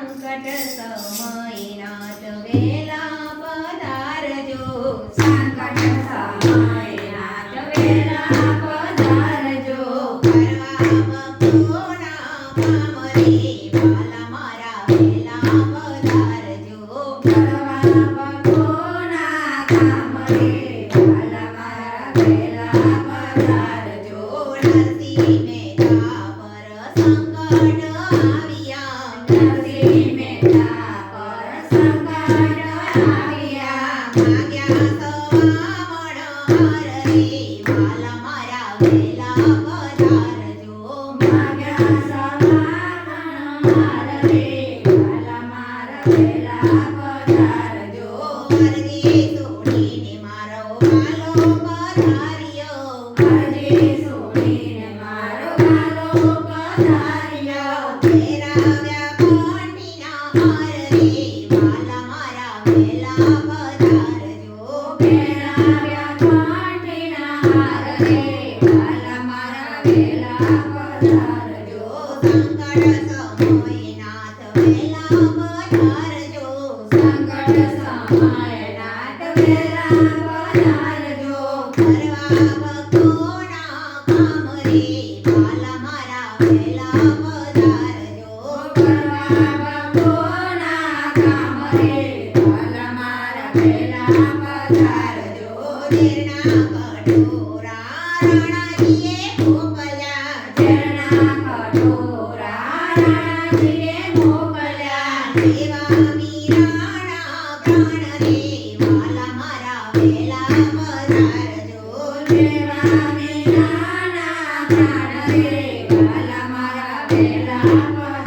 સંકટ સમય નાથ વેલા પધારજો સંકટ સમય નાથ વેલા પધારજો કરવા મકોના પામરી બાલા મારા વેલા પધારજો કરવા મકોના કામરે બાલા મારા વેલા પધારજો માગ્યા સો મોડો હરરી માલા મારા વેલા Yeah.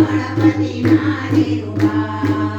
ગણપતિ નારે રૂપાળ